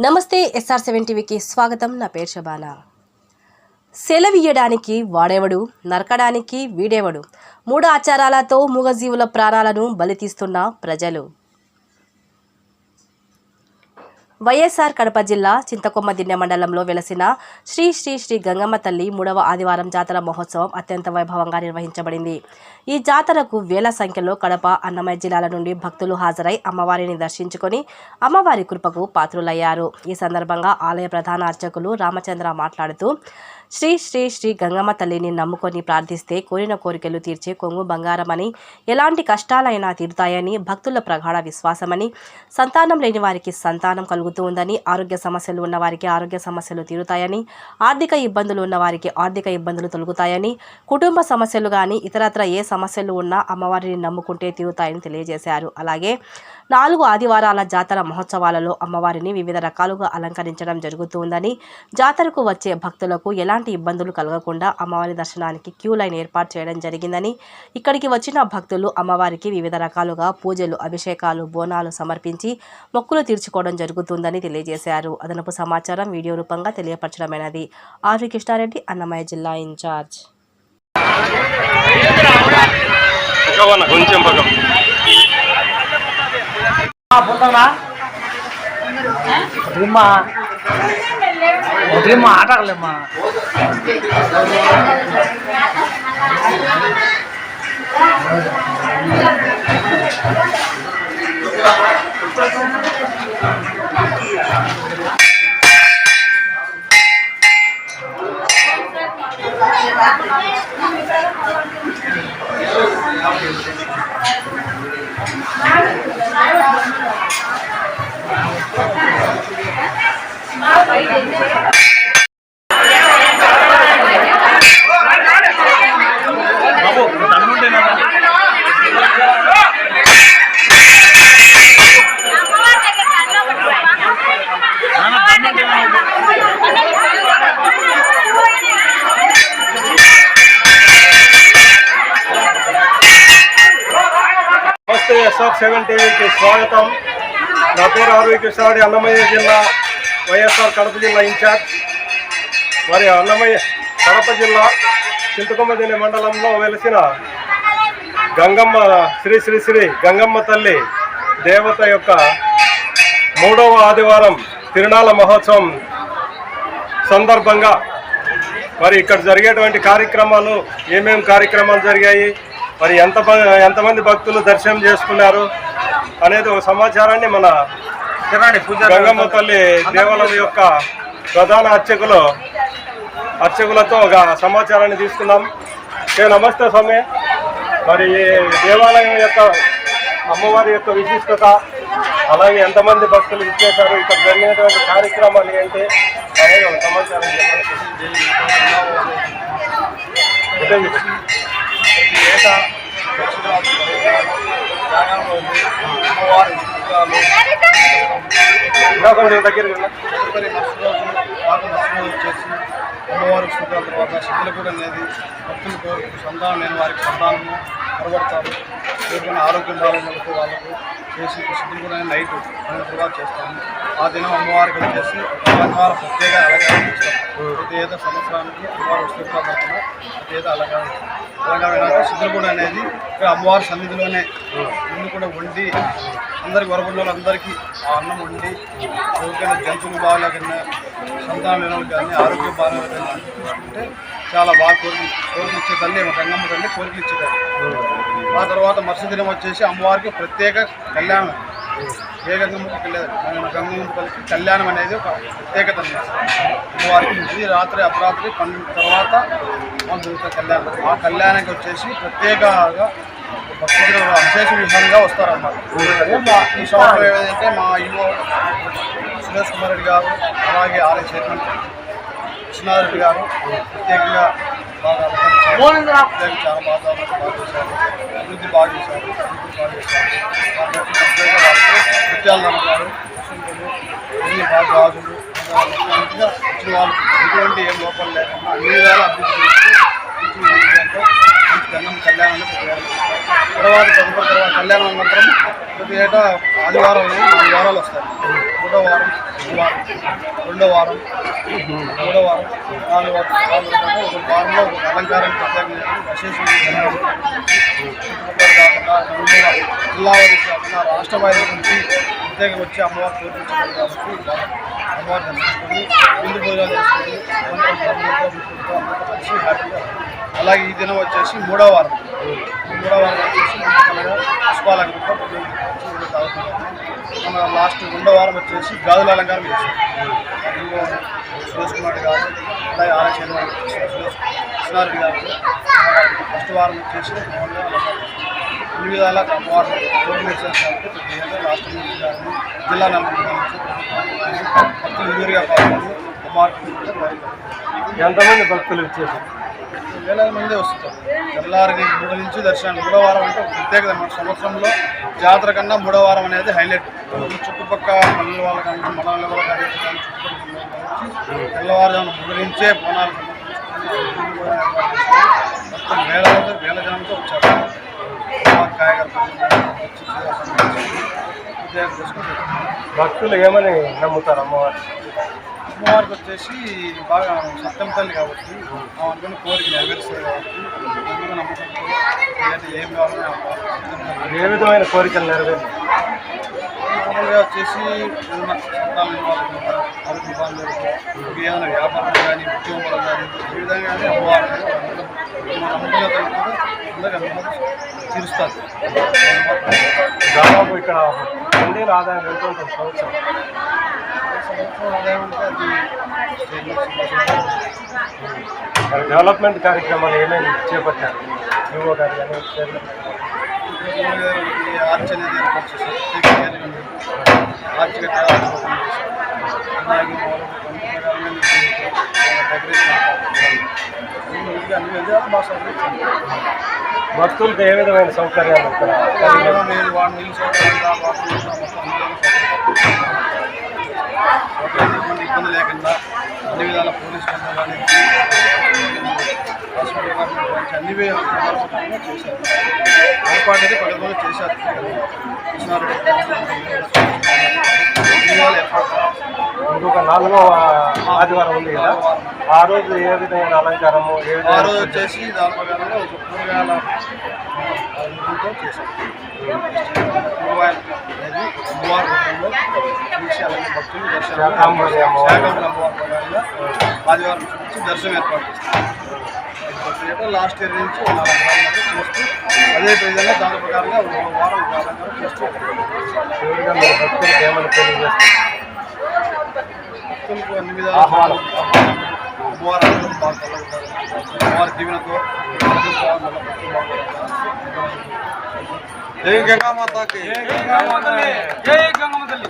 నమస్తే SR seven టీవీకి స్వాగతం. నా పేరు శబానా. సెలవియ్యడానికి వాడేవడు నరకడానికి వీడేవడు. మూడు ఆచారాలతో మూగజీవుల ప్రాణాలను బలి తీస్తున్న ప్రజలు. వైఎస్ఆర్ కడప జిల్లా చింతకొమ్మ దిన్నె మండలంలో వెలసిన శ్రీ శ్రీ శ్రీ గంగమ్మ తల్లి మూడవ ఆదివారం జాతర మహోత్సవం అత్యంత వైభవంగా నిర్వహించబడింది. ఈ జాతరకు వేల సంఖ్యలో కడప అన్నమయ్య జిల్లాల నుండి భక్తులు హాజరై అమ్మవారిని దర్శించుకొని అమ్మవారి కృపకు పాత్రులయ్యారు. ఈ సందర్భంగా ఆలయ ప్రధాన అర్చకులు రామచంద్ర మాట్లాడుతూ శ్రీ శ్రీ శ్రీ గంగమ్మ తల్లిని నమ్ముకొని ప్రార్థిస్తే కోరిన కోరికలు తీర్చే కొంగు బంగారమని ఎలాంటి కష్టాలైనా తీరుతాయని భక్తుల ప్రగాఢ విశ్వాసమని సంతానం లేని వారికి సంతానం కలుగుతూ ఉందని ఆరోగ్య సమస్యలు ఉన్న వారికి ఆరోగ్య సమస్యలు తీరుతాయని ఆర్థిక ఇబ్బందులు ఉన్న వారికి ఆర్థిక ఇబ్బందులు తొలగుతాయని కుటుంబ సమస్యలు కానీ ఇతరత్ర ఏ సమస్యలు ఉన్నా అమ్మవారిని నమ్ముకుంటే తీరుతాయని తెలియజేశారు. అలాగే నాలుగు ఆదివారాల జాతర మహోత్సవాలలో అమ్మవారిని వివిధ రకాలుగా అలంకరించడం జరుగుతుందని జాతరకు వచ్చే భక్తులకు ఎలాంటి ఇబ్బందులు కలగకుండా అమ్మవారి దర్శనానికి క్యూ లైన్ ఏర్పాటు చేయడం జరిగిందని ఇక్కడికి వచ్చిన భక్తులు అమ్మవారికి వివిధ రకాలుగా పూజలు అభిషేకాలు బోనాలు సమర్పించి మొక్కులు తీర్చుకోవడం జరుగుతుందని తెలియజేశారు. అదనపు సమాచారం వీడియో రూపంగా తెలియపరచడమైనది. ఆర్వి కృష్ణారెడ్డి అన్నమయ్య జిల్లా ఇన్ఛార్జ్. కొంచెం వదిలిమ్మా వదిలిమ్మా సెవెన్ టీవీకి స్వాగతం. నా పేరు ఆర్వి కృష్ణారెడ్డి అన్నమయ్య జిల్లా వైఎస్ఆర్ కడప జిల్లా ఇన్ఛార్జ్. మరి అన్నమయ్య కడప జిల్లా చింతకొమ్మదిని మండలంలో వెలిసిన గంగమ్మ శ్రీ శ్రీ శ్రీ గంగమ్మ తల్లి దేవత యొక్క మూడవ ఆదివారం తిరునాళ్ళ మహోత్సవం సందర్భంగా మరి ఇక్కడ జరిగేటువంటి కార్యక్రమాలు ఏమేమి కార్యక్రమాలు జరిగాయి మరి ఎంత ఎంతమంది భక్తులు దర్శనం చేసుకున్నారు అనేది ఒక సమాచారాన్ని మన గంగమ్మ తల్లి దేవాలయం యొక్క ప్రధాన అర్చకులు అర్చకులతో ఒక సమాచారాన్ని తీసుకున్నాం ఏ నమస్తే స్వామి. మరి దేవాలయం యొక్క అమ్మవారి యొక్క విశిష్టత అలాగే ఎంతమంది భక్తులు ఇచ్చేశారు ఇక్కడ జరిగినటువంటి కార్యక్రమాలు ఏంటి అనేది ఒక సమాచారం చెప్పండి. ఉదయం ఏటా దక్షిణాది రోజు అమ్మవారి ఉత్సవాలు ఇంకా కొంచెం దగ్గరికి రా. చేసి అమ్మవారి ఉత్సవాల తర్వాత శక్తులు అనేది భక్తులు కోరుకు సంతానం లేని వారికి సంతానము కనబడతారు ఎవరికైనా ఆరోగ్యం బాగాలేనప్పుడు వాళ్ళకు చేసి శక్తులు కూడా నైట్ అనేది కూడా చేస్తాము ఆ దినం అమ్మవారికి వచ్చేసి అలంకారం ప్రత్యేక అలంకారం చేస్తాం ప్రతి ఏదో సంవత్సరానికి అమ్మవారి ఉత్సవాల తరఫున ప్రతి ఏదో అలంకారం అలంకారం అనేది ఇక్కడ అమ్మవారి సన్నిధిలోనే ముందు కూడా వండి అందరికి వరబడిన అందరికీ ఆ అన్నం వండి ఎవరికైనా జంతువులు బాగాలేకన్నా సంతానం లేని కానీ ఆరోగ్య బాగాలేకన్నా అంటే చాలా బాగా కోరికలు కోరికలు ఇచ్చే తల్లి మా గంగమ్మ తల్లి కోరికలు ఇచ్చేదాన్ని ఆ తర్వాత మరుసటి దినం వచ్చేసి అమ్మవారికి ప్రత్యేక కళ్యాణం. ఏ గంగమ్మకి లేదు కళ్యాణం అనేది ఒక ప్రత్యేకత వారికి ఇది రాత్రి అపరాత్రి పన్నెండు తర్వాత జరుగుతుంది కళ్యాణం. ఆ కళ్యాణానికి వచ్చేసి ప్రత్యేకంగా భక్తులు విశేష విధంగా వస్తారన్నమాట. ఈ సంవత్సరం ఏదైతే మా ఈవో సురేష్ కుమార్ రెడ్డి గారు అలాగే ఆలయ చైర్మన్ కృష్ణారెడ్డి గారు ప్రత్యేకంగా బాగా చాలా బాగా అభివృద్ధి బాగా చేశారు అభివృద్ధి బాగా గారు అన్ని బాగా రాజులు మంచిగా వచ్చిన వాళ్ళు ఎటువంటి ఏం లోపం లేకుండా అన్ని విధాలు అభివృద్ధి చేసి మంచి విజయంతో కళ్యాణాన్ని తర్వాత తదుపరి తర్వాత కళ్యాణం అనంతరం ప్రతి ఏటా నాలుగు ఆదివారం నాలుగు వారాలు వస్తాయి. ఒకటో వారం వారం రెండో వారం మూడో వారం నాలుగు వారం నాలుగో వారం ఒక వారంలో ఒక అలంకారం ప్రత్యేకంగా విశేషంగా జిల్లా వరకు కాకుండా రాష్ట్ర వారి నుంచి ప్రత్యేకంగా వచ్చి అమ్మవారు పూజించారు కాబట్టి అమ్మవారు దర్శించుకొని ముందు భోజనాలు చేసుకొని అందరం బంధువులతో, కలిసి హ్యాపీగా అలాగే ఈ దినం వచ్చేసి మూడో వారం. వారం వచ్చేసి మంచిగా తాగుతున్నాము మన లాస్ట్ రెండో వారం వచ్చేసి గాజుల అలంకారం చేస్తాం అందులో సురేష్ కుమార్ గారు అలాగే ఆలయ చైర్మన్ కృష్ణారెడ్డి గారు ఫస్ట్ వారం వచ్చేసి అన్ని విధాల కోఆర్డినేట్ కాబట్టి ప్రతి జిల్లా నలుగురు భక్తులు పాల్గొని ఎంతమంది భక్తులు ఇచ్చేసారు వేలాది మంది వస్తారు తెల్లారికి మూడు నుంచి దర్శనం. మూడో వారం అంటే ఒక ప్రత్యేకత మన సంవత్సరంలో జాతర కన్నా మూడో వారం అనేది హైలైట్. చుట్టుపక్క చుట్టుపక్కల వాళ్ళ కానీ మన వాళ్ళ కానీ చుట్టుపక్కల తెల్లవారుజామున మూడు నుంచే బోనాలు మొత్తం వేల వేల జనంతో వచ్చారు. అమ్మవారి భక్తులు ఏమని నమ్ముతారు అమ్మవారు అమ్మవారికి వచ్చేసి బాగా సత్యం తల్లి కాబట్టి ఆ అనుకున్న కోరిక నెరవేరుస్తుంది కాబట్టి నమ్మకంతో ఏదైతే ఏం కావాలో అమ్మవారు సత్యం తల్లి. ఏ విధమైన కోరికలు నెరవేరు మామూలుగా వచ్చేసి ఏదైనా సంతానం ఏదైనా వ్యాపారం కానీ ఉద్యోగాలు కానీ ఏ విధంగా అమ్మవారు అందరికీ తీరుస్తారు. దాదాపు ఇక్కడ ఆదాయం ఎంత ఉంటుంది సంవత్సరం సంవత్సరం ఆదాయం అంటే అది స్టేట్ మరి డెవలప్మెంట్ కార్యక్రమాలు ఏమేమి చేపట్టారు? యువో గారు కానీ చైర్మన్ ఆర్చ్ అలాగే భక్తులకు ఏ విధమైన సౌకర్యాలు ఇక్కడ కలిగాయి? నేను వాడు నీళ్ళు సౌకర్యం వాటర్ మొత్తం ఎటువంటి ఇబ్బంది లేకుండా పోలీస్ కానీ అన్ని చేశారు. ఏర్పాటు అయితే పది రోజులు చేశారు. ఇంకొక నాలుగో ఆదివారం ఉంది కదా. ఆ రోజు ఏ విధమైన అలంకారము ఏ ఆ రోజు వచ్చేసి దాని ప్రకారంగా ఒక కూరగాయల చేశారు. కూరగాయలు అనేది అమ్మవారి రూపంలో భక్తులు దర్శనం ఆదివారం నుంచి దర్శనం ఏర్పాటు చేస్తారు లాస్ట్ ఇయర్ నుంచి చూస్తూ అదే విధంగా దాని ప్రకారంగా ఒక వారం ఒక చూస్తూ భక్తులకు ఏమని భక్తులకు అన్ని విధాలు అమ్మవారి అమ్మవారి దీవెనతో భక్తులు బాగుండాలి, భక్తులు బాగుండాలి. జై గంగా మాతాకి జై గంగమ్మ తల్లి